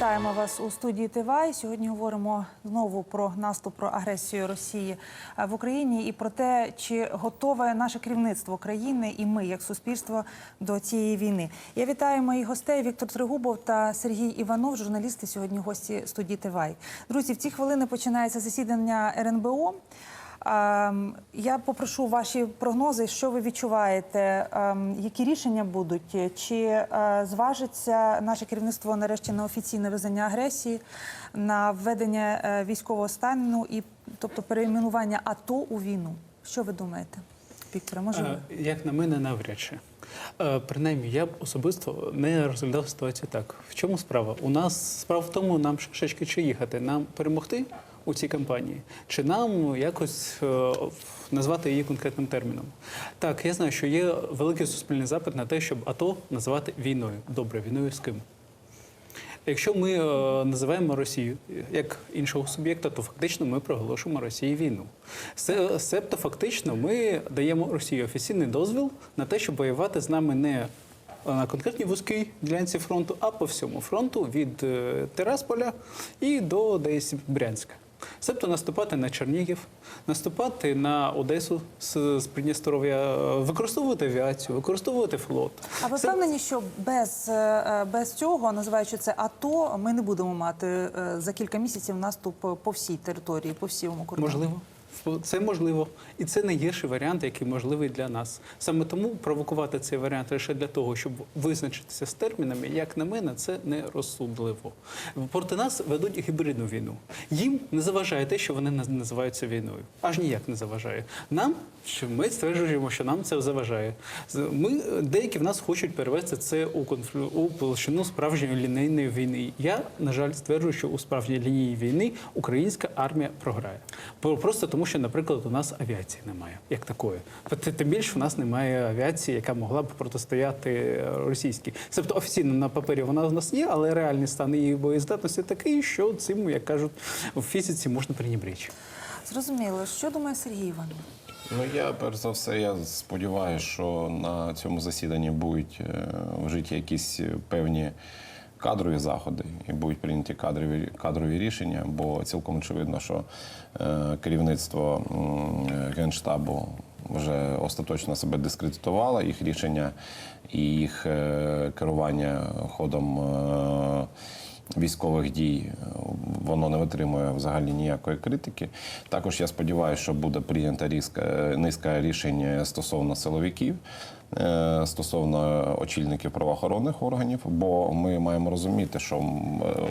Вітаємо вас у студії ТВАЙ. Сьогодні говоримо знову про наступ, про агресію Росії е, в Україні і про те, чи готове наше керівництво країни і ми, як суспільство, до цієї війни. Я вітаю моїх гостей Віктор Тригубов та Сергій Іванов, журналісти сьогодні гості студії ТВАЙ. Друзі, в ці хвилини починається засідання РНБО. Ем, Я попрошу ваші прогнози, що ви відчуваєте, ем, які рішення будуть, чи е, зважиться наше керівництво нарешті на офіційне визнання агресії, на введення е, військового стану і тобто перейменування АТО у війну. Що ви думаєте, Вікторе? Може. Е, Як на мене, навряд чи. Принаймні, я б особисто не розглядав ситуацію так. В чому справа? У нас справа в тому, нам шашечки чи їхати, нам перемогти у цій кампанії, чи нам якось е, назвати її конкретним терміном. Так, я знаю, що є великий суспільний запит на те, щоб АТО називати війною. Добре, війною з ким? Якщо ми е, називаємо Росію як іншого суб'єкта, то фактично ми проголошуємо Росії війну. Се- Себто фактично ми даємо Росії офіційний дозвіл на те, щоб воювати з нами не на конкретній вузькій ділянці фронту, а по всьому фронту від е, Терасполя і до десь Брянська. Себто наступати на Чернігів, наступати на Одесу з, з Придністров'я, е, використовувати авіацію, використовувати флот. а ви впевнені, що без, е, без цього, називаючи це АТО, ми не будемо мати е, за кілька місяців наступ по всій території, по всьому кордону? Можливо. Це можливо. І це найгірший варіант, який можливий для нас. Саме тому провокувати цей варіант лише для того, щоб визначитися з термінами, як на мене, це не розсудливо. Проти нас ведуть гібридну війну. Їм не заважає те, що вони наз- називаються війною. Аж ніяк не заважає. Нам, ми стверджуємо, що нам це заважає. Ми деякі в нас хочуть перевести це у конфлю у площину справжньої лінійної війни. Я на жаль стверджую, що у справжній лінії війни українська армія програє. Просто тому, що, наприклад, у нас авіації немає як такої. Тим більше в нас немає авіації, яка могла б протистояти російській. Тобто офіційно на папері вона в нас є, але реальний стан її боєздатності такий, що цим, як кажуть, в фізиці можна пренебречь. Зрозуміло. Що думає Сергій Іванов? Ну я перш за все, я сподіваюся, що на цьому засіданні будуть е, вжиті якісь певні кадрові заходи і будуть прийняті кадрові кадрові рішення, бо цілком очевидно, що е, керівництво генштабу вже остаточно себе дискредитувало, їх рішення і їх е, керування ходом. Е, військових дій е, воно не витримує взагалі ніякої критики. Також я сподіваюся, що буде прийнята різка, низка рішень стосовно силовиків. е, Стосовно очільників правоохоронних органів, бо ми маємо розуміти, що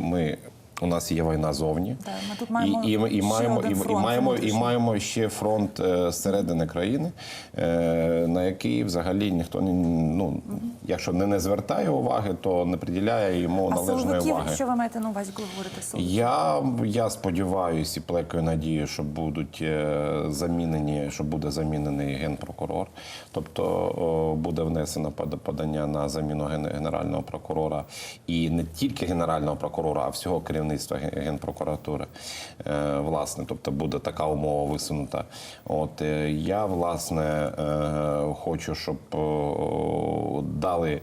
ми у нас є війна зовні, Да, ми тут маємо і, і, і, маємо і, і маємо і маємо ще фронт е, зсередини країни, е, на який взагалі ніхто не ну, якщо не, не звертає уваги, то не приділяє йому А належної уваги. що ви маєте на увазі, коли говорите силовиків? Я, я сподіваюся і плекаю надію, що будуть е, замінені, що буде замінений генпрокурор. Тобто буде внесено подання на заміну генерального прокурора і не тільки генерального прокурора, а всього керівництва генпрокуратури. Е, Власне, тобто буде така умова висунута. От е, я власне хочу, щоб дали е,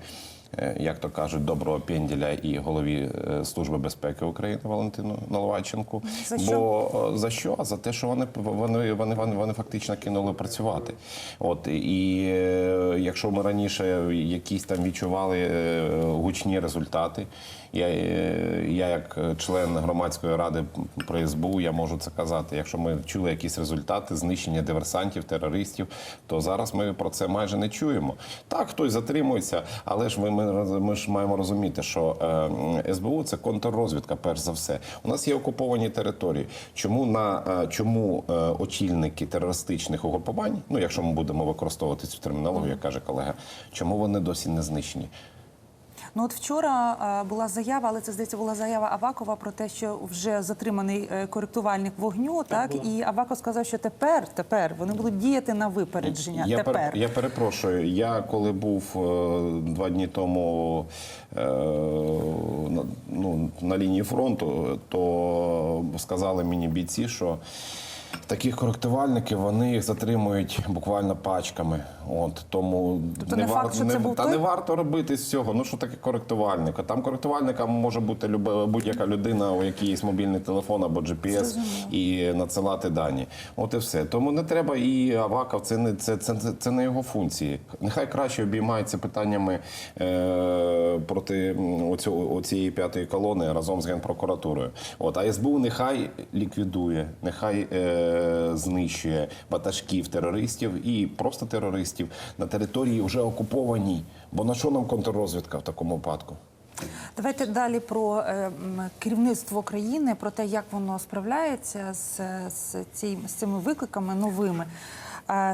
як то кажуть, доброго пенділя і голові е, Служби безпеки України Валентину Наливайченку. За що? Бо е, за що? За те, що вони вони, вони, вони, вони фактично кинули працювати. От і е, якщо ми раніше якісь там відчували е, гучні результати. Я, е, я як член громадської ради при СБУ, я можу це казати. Якщо ми чули якісь результати знищення диверсантів, терористів, то зараз ми про це майже не чуємо. Так, хтось затримується, але ж ми, ми, ми ж маємо розуміти, що е, СБУ це контррозвідка, перш за все. У нас є окуповані території. Чому на е, чому е, очільники терористичних угрупувань, ну якщо ми будемо використовувати цю термінологію, як каже колега, чому вони досі не знищені? Ну от вчора е, була заява, але це здається була заява Авакова про те, що вже затриманий е, коректувальник вогню. Так, була. і Аваков сказав, що тепер, тепер вони будуть діяти на випередження. Я, тепер пер, я перепрошую. Я коли був е, два дні тому ну, на лінії фронту, то сказали мені бійці, що Таких коректувальників вони їх затримують буквально пачками. От тому Тобто не факт, що це був та той? не варто робити з цього. Ну що таке коректувальник? А Там коректувальником може бути будь-яка людина, у якій є мобільний телефон або GPS і надсилати дані. От і все. Тому не треба і Аваков, це не це, це, це, це не його функції. Нехай краще обіймається питаннями е, проти оцього, оцієї п'ятої колони разом з генпрокуратурою. От а СБУ нехай ліквідує, нехай е, знищує ватажків терористів і просто терористів на території вже окупованій. Бо на що нам контррозвідка в такому випадку? Давайте далі про е, керівництво країни, про те, як воно справляється з, з, ці, з цими викликами новими.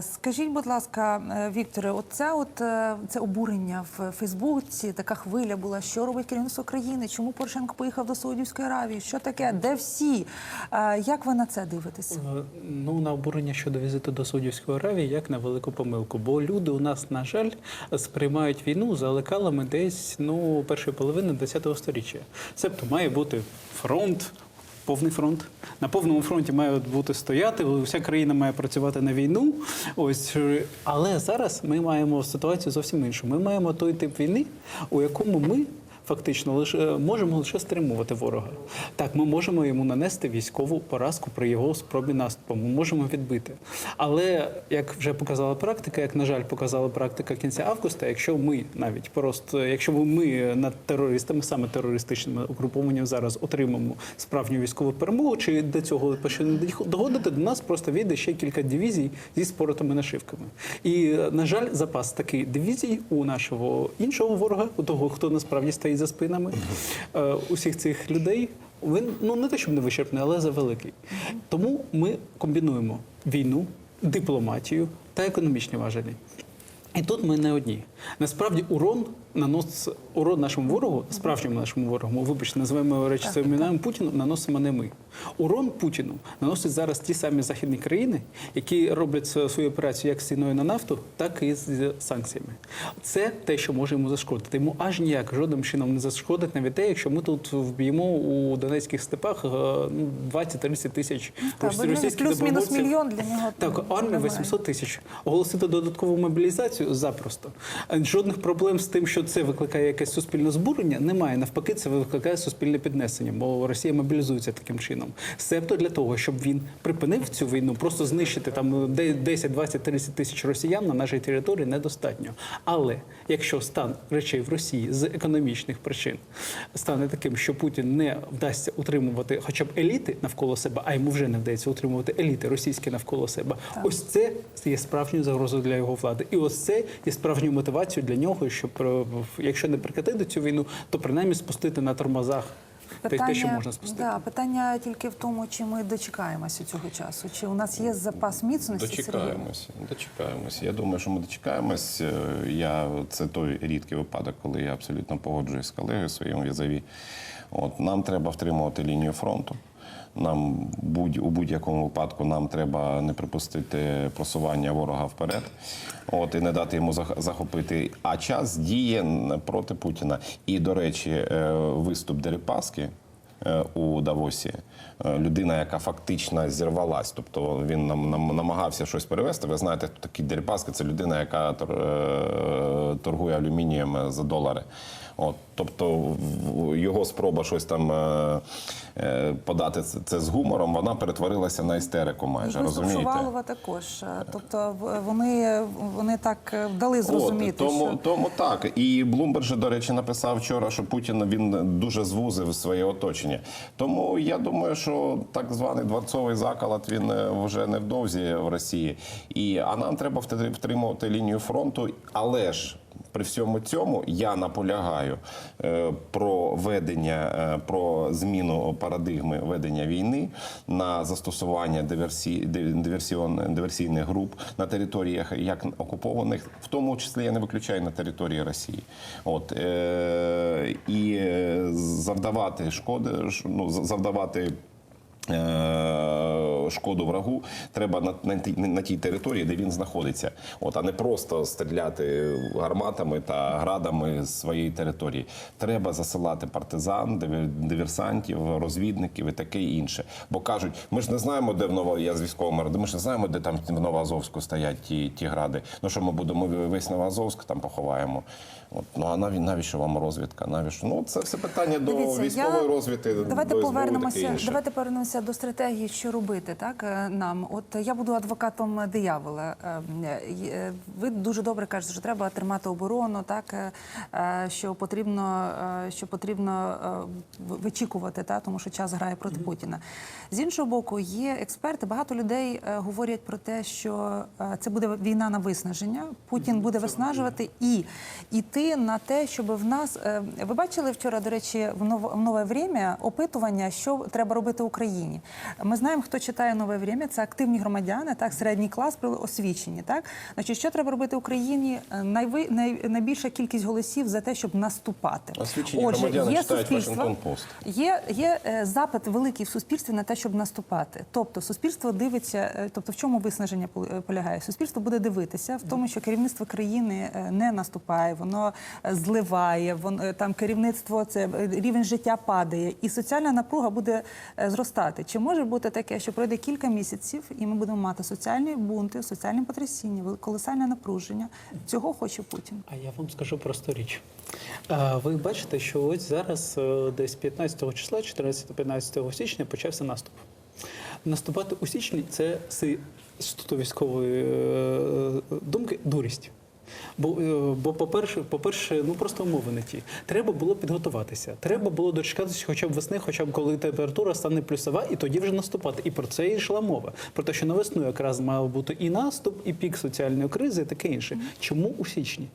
Скажіть, будь ласка, е, Вікторе, оце от е, це обурення в Фейсбуці, така хвиля була. Що робить керівництво країни? Чому Порошенко поїхав до Саудівської Аравії? Що таке? Де всі? Е, Як ви на це дивитеся? Е, Ну, на обурення щодо візиту до Саудівської Аравії як на велику помилку. Бо люди у нас, на жаль, сприймають війну за лекалами десь ну, першої половини ХХ століття. Себто має бути фронт. Повний фронт на повному фронті має бути стояти. Вся країна має працювати на війну. Ось е, але зараз ми маємо ситуацію зовсім іншу. Ми маємо той тип війни, у якому ми фактично лише можемо лише стримувати ворога. Так, ми можемо йому нанести військову поразку при його спробі наступу. Ми можемо відбити. Але як вже показала практика, як на жаль показала практика кінця августа, якщо ми навіть просто, якщо ми над терористами, саме терористичними угрупованнями зараз отримаємо справжню військову перемогу, чи до цього почне доходити, до нас просто війде ще кілька дивізій зі споротими нашивками. І на жаль, запас такий дивізій у нашого іншого ворога, у того, хто насправді стоїть за спинами е, усіх цих людей. Він ну не те, щоб не вичерпний, але завеликий. Тому ми комбінуємо війну, дипломатію та економічні важелі. І тут ми не одні. Насправді урон нанос урон нашому ворогу, справжньому нашому ворогу, вибачте, називаємо речі своїм іменем Путіну, наносимо не ми. Урон Путіну наносять зараз ті самі західні країни, які роблять свою операцію як з ціною на нафту, так і з санкціями. Це те, що може йому зашкодити. Йому аж ніяк жодним чином не зашкодить навіть те, якщо ми тут вб'ємо у донецьких степах е, ну, 20-30 тисяч Та, російських плюс-мінус мільйон для нього Так, армія немає. 800 тисяч. Оголосити додаткову мобілізацію запросто. Жодних проблем з тим, що це викликає якесь суспільне збурення, немає. Навпаки, це викликає суспільне піднесення, бо Росія мобілізується таким чином. Себто для того, щоб він припинив цю війну, просто знищити там де- 10, 20, 30 тисяч росіян на нашій території недостатньо. Але якщо стан речей в Росії з економічних причин стане таким, що Путін не вдасться утримувати хоча б еліти навколо себе, а йому вже не вдається утримувати еліти російські навколо себе. Ось це є справжньою загрозою для його влади. І ось це є справжньою мотивацією для нього, щоб е, якщо не прекратити цю війну, то принаймні спустити на тормозах те, те, що можна спустити. да, питання тільки в тому, чи ми дочекаємося цього часу, чи у нас є запас міцності Сергій? Дочекаємося, дочекаємося. Я думаю, що ми дочекаємось. Е, Я це той рідкий випадок, коли я абсолютно погоджуюсь з колегою своїм візаві. От нам треба втримувати лінію фронту. Нам будь у будь-якому випадку нам треба не припустити просування ворога вперед, от і не дати йому зах- захопити. А час діє проти Путіна. І до речі, е, виступ Дерипаски е, у Давосі. Е, Людина, яка фактично зірвалась, тобто він нам, нам намагався щось перевести. Ви знаєте, хто такий Дерипаски це людина, яка торгує алюмінієм за долари. От, тобто його спроба щось там е, е, подати це, з гумором, вона перетворилася на істерику майже. І розумієте? Шувалова також. Е, Тобто вони, вони так е, дали зрозуміти, От, тому, що тому так. І Блумберг, же, до речі, написав вчора, що Путін він дуже звузив своє оточення. Тому я думаю, що так званий дворцовий заколот він е, вже невдовзі в Росії. І, а нам треба втримувати лінію фронту, але ж. При всьому цьому я наполягаю е, про ведення, е, про зміну парадигми ведення війни на застосування диверсій, диверсіон, диверсійних груп на територіях як окупованих, в тому числі я не виключаю на території Росії. От е, і е, завдавати шкоди, ну, завдавати. Е, шкоду врагу, треба на, на, тій- на тій території, де він знаходиться. От, а не просто стріляти гарматами та градами своєї території. Треба засилати партизан, дивер- диверсантів, розвідників і таке інше. Бо кажуть, ми ж не знаємо, де в Ново... я з військовим ми ж не знаємо, де там в Новоазовську стоять ті, ті гради. Ну що ми будемо весь Новоазовськ там поховаємо? От, ну а наві, навіщо вам розвідка? Навіщо? Ну це все питання до військової розвідки. Давайте до СБУ повернемося. таке інше. Давайте повернемося до стратегії, що робити так е, нам. От я буду адвокатом диявола. Е, е, Ви дуже добре кажете, що треба тримати оборону, так що потрібно, що потрібно вичікувати, так, тому що час грає проти Путіна. З іншого боку, є експерти. Багато людей говорять про те, що це буде війна на виснаження. Путін буде виснажувати і йти на те, щоб в нас е, ви бачили вчора, до речі, в нове, время опитування, що треба робити Україні. Ми знаємо, хто читає нове время. Це активні громадяни, так середній клас освічені. Так значить, що треба робити Україні? Е, Найви, найбільша кількість голосів за те, щоб наступати. Освічені громадяни читають Washington Post. Є, є е, запит великий в суспільстві на те, щоб наступати. Тобто суспільство дивиться, тобто в чому виснаження полягає? Суспільство буде дивитися в тому, що керівництво країни не наступає, воно е, зливає, воно там керівництво це е, рівень життя падає, і соціальна напруга буде е, зростати. Чи може бути таке, що пройде кілька місяців, і ми будемо мати соціальні бунти, соціальні потрясіння, колосальне напруження? Цього хоче Путін. А я вам скажу просту річ. Ви бачите, що ось зараз е, десь 15 числа, 14-15 січня почався наступ. Наступати у січні це з військової е, думки дурість. Бо, е, бо по-перше, по-перше, ну просто умови не ті. Треба було підготуватися. Треба було дочекатися хоча б весни, хоча б коли температура стане плюсова, і тоді вже наступати. І про це і йшла мова. Про те, що на весну якраз мав бути і наступ, і пік соціальної кризи, і таке інше. Чому у січні?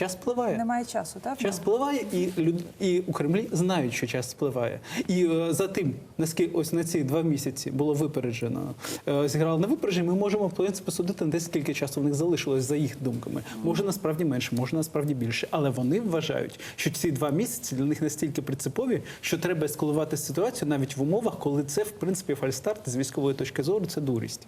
Час спливає. Немає часу, так? Час спливає, і люд... і у Кремлі знають, що час спливає. І е, за тим, наскільки ось на ці два місяці було випереджено, е, зіграли на випередження, ми можемо в принципі судити на те, скільки часу в них залишилось за їх думками. Може насправді менше, може насправді більше. Але вони вважають, що ці два місяці для них настільки принципові, що треба ескалувати ситуацію навіть в умовах, коли це в принципі фальстарт з військової точки зору, це дурість.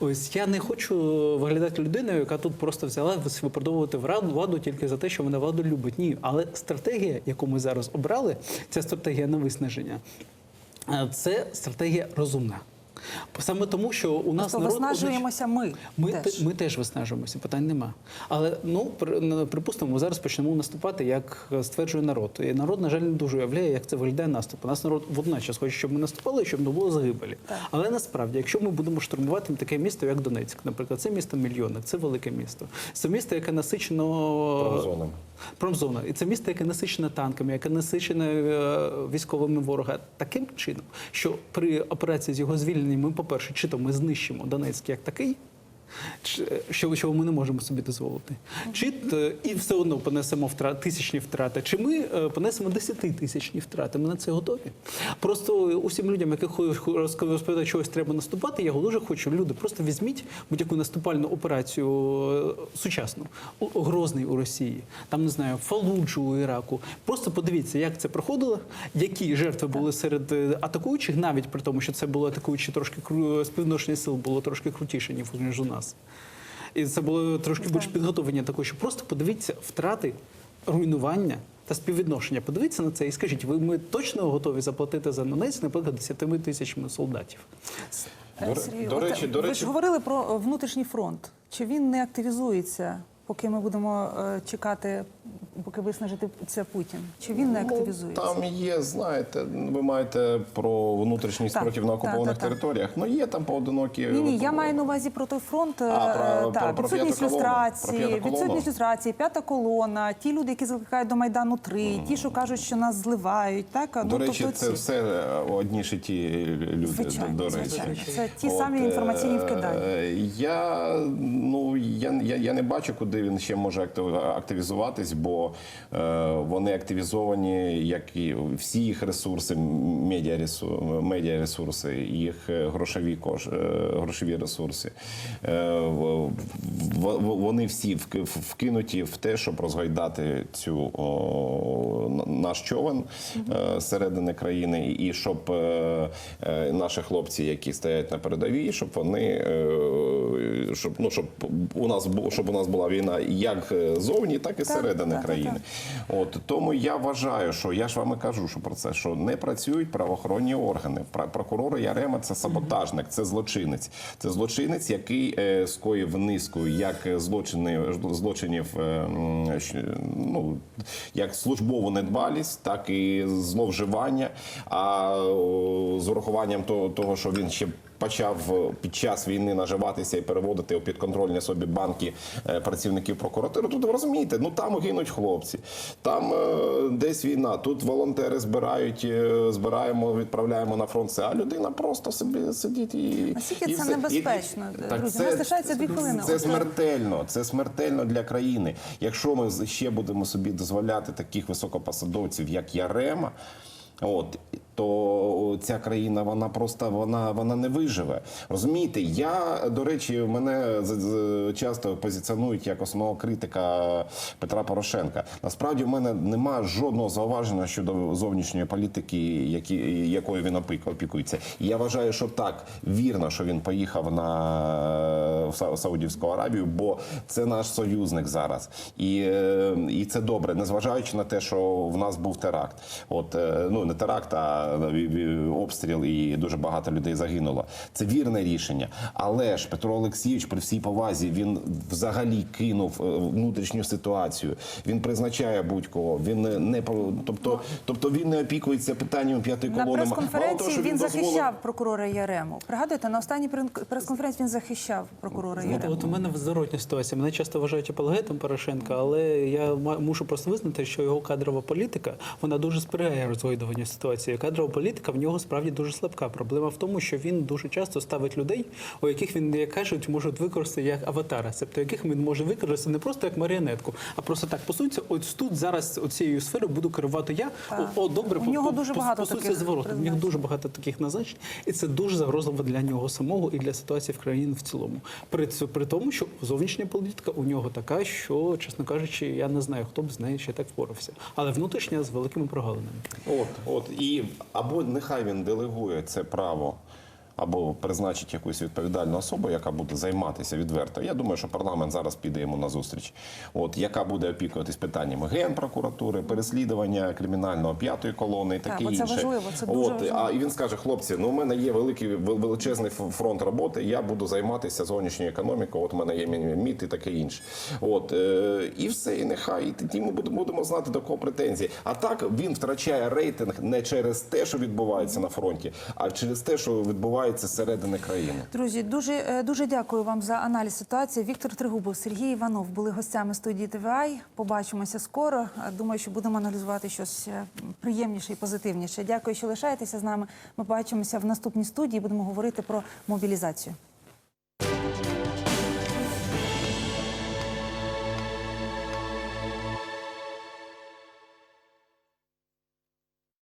Ось я не хочу виглядати людиною, яка тут просто взяла виправдовувати владу, владу тільки за те, що вона владу любить. Ні, але стратегія, яку ми зараз обрали, ця стратегія на виснаження, е, це стратегія розумна. Саме тому, що у нас народ виснажуємося ми. ми теж. ми теж виснажуємося, питань нема. Але ну припустимо, ми зараз почнемо наступати, як е, стверджує народ. І народ, на жаль, не дуже уявляє, як це виглядає наступ. У нас народ водночас хоче, щоб ми наступали, і щоб не було загибелі. Так. Але насправді, якщо ми будемо штурмувати таке місто, як Донецьк, наприклад, це місто мільйонник, це велике місто. Це місто, яке насичено Промзонами. Промзона. І це місто, яке насичене танками, яке насичене е, військовими ворога таким чином, що при операції з його звільненням ми, по-перше, чи то ми знищимо Донецьк як такий. Що, чого ми не можемо собі дозволити, чи і все одно понесемо втрат, тисячні втрати, чи ми е, понесемо десятитисячні втрати. Ми на це готові. Просто усім людям, хо- розповідають, що ось треба наступати, я дуже хочу. Люди, просто візьміть будь-яку наступальну операцію е, сучасну, Грозний у Росії, там не знаю, Фалуджу у Іраку. Просто подивіться, як це проходило, які жертви були серед е, атакуючих, навіть при тому, що це було атакуючі трошки співвідношення сил було трошки крутіше, ніж у нас. І це було трошки більш підготовлення такої, що просто подивіться втрати, руйнування. Та співвідношення. Подивіться на це і скажіть, ви ми точно готові заплатити за Донець, наприклад, 10 тисячами солдатів? Е, До Сергій, до от, речі, до ви речі- ж говорили про внутрішній фронт. Чи він не активізується, поки ми будемо е, чекати, поки виснажити це Путін? Чи він не активізується? Ну, там є, знаєте, ви маєте про внутрішній спротив на окупованих так, так. територіях. Ну є там поодинокі. Ні, ні, я маю на увазі про той фронт. е, А, про- так, про- відсутність? Про люстрації, відсутність люстрації, п'ята колона, ті люди, які закликають до Майдану 3, ті, що кажуть, що нас зливають. Так? До ну, речі, тобто це ці- все е, одні ж ті люди, Звичайно, до, до речі. звичайно. Це ті От, самі інформаційні е, вкидання. Я, ну, я, я, я не бачу, куди він ще може актив- активізуватись, бо е, вони активізовані, як і всі їх ресурси, медіаресурси, їх е, грошові, кош, е, грошові ресурси. Е, в- в- Вони всі вки- вкинуті в те, щоб розгойдати цю наш човен е, зсередини країни, і щоб е, е, наші хлопці, які стоять на передовій, щоб вони е, щоб ну щоб у нас щоб у нас була війна як зовні, так і Так, зсередини так, так, країни. От тому я вважаю, що я ж вам і кажу, що про це що не працюють правоохоронні органи. Прокурор Ярема це саботажник, це злочинець. Це злочинець, який е, скоїв низку як злочини злочинів, е, ну як службову недбалість, так і зловживання. А о, з урахуванням того, того, що він ще почав е, під час війни наживатися і переводити у підконтрольні собі банки е, працівників прокуратури. Тут ви розумієте, ну там гинуть хлопці, там е, десь війна, тут волонтери збирають, збираємо, відправляємо на фронт. А людина просто собі сидить і Наскільки це все. небезпечно, Так друзі? Нас лишається дві хвилини. Це смертельно. Це смертельно для країни. Якщо ми ще будемо собі дозволяти таких високопосадовців, як Ярема. От то ця країна вона просто вона, вона не виживе. Розумієте, я до речі, мене часто позиціонують як основного критика Петра Порошенка. Насправді в мене нема жодного зауваження щодо зовнішньої політики, які, якою він опік- опікується. Я вважаю, що так вірно, що він поїхав на в Саудівську Аравію, бо це наш союзник зараз, і, е, і це добре, незважаючи на те, що в нас був теракт. От е, ну не теракт, а обстріл, і дуже багато людей загинуло. Це вірне рішення. Але ж Петро Олексійович, при всій повазі, він взагалі кинув е, внутрішню ситуацію. Він призначає будь-кого. Він не, тобто, тобто він не опікується питанням п'ятої На колони. Того, прес-конференції що він дозволив- захищав прокурора Ярему. Пригадуєте, на останній прес-конференції він захищав прокурора От, Ярему. от у мене зворотня ситуація. Мене часто вважають апологетом Порошенка, але я мушу просто визнати, що його кадрова політика вона дуже сприяє розгойдуванню ситуації. Кадрова політика в нього справді дуже слабка. Проблема в тому, що він дуже часто ставить людей, у яких він, як кажуть, можуть використати як аватара, тобто яких він може використати не просто як маріонетку, а просто так по суті, ось тут зараз цією сферою буду керувати я. Так. О, о, добре, У по- нього по- дуже по- багато по суті, таких звороту. У них дуже багато таких назначень, і це дуже загрозливо для нього самого і для ситуації в країні в цілому. При, при тому, що зовнішня політика у нього така, що, чесно кажучи, я не знаю, хто б з нею ще так впорався. Але внутрішня з великими прогалинами. От, от і або нехай він делегує це право. Або призначить якусь відповідальну особу, яка буде займатися відверто. Я думаю, що парламент зараз піде йому на зустріч. От яка буде опікуватись питаннями генпрокуратури, переслідування кримінального п'ятої колони і таке це інше. важливо, це дуже От, важливо. А і він скаже: хлопці, ну у мене є великий величезний фронт роботи. Я буду займатися зовнішньою економікою. От у мене є мі- МІТ і таке інше. От е, і все, і нехай і тоді ми будемо знати до кого претензії. А так він втрачає рейтинг не через те, що відбувається на фронті, а через те, що відбувається зсередини країни. Друзі, дуже е, дуже дякую вам за аналіз ситуації. Віктор Тригубов, Сергій Іванов були гостями студії ТВАЙ. Побачимося скоро. Е, Думаю, що будемо аналізувати щось е, приємніше і позитивніше. Дякую, що лишаєтеся з нами. Ми побачимося в наступній студії. Будемо говорити про мобілізацію.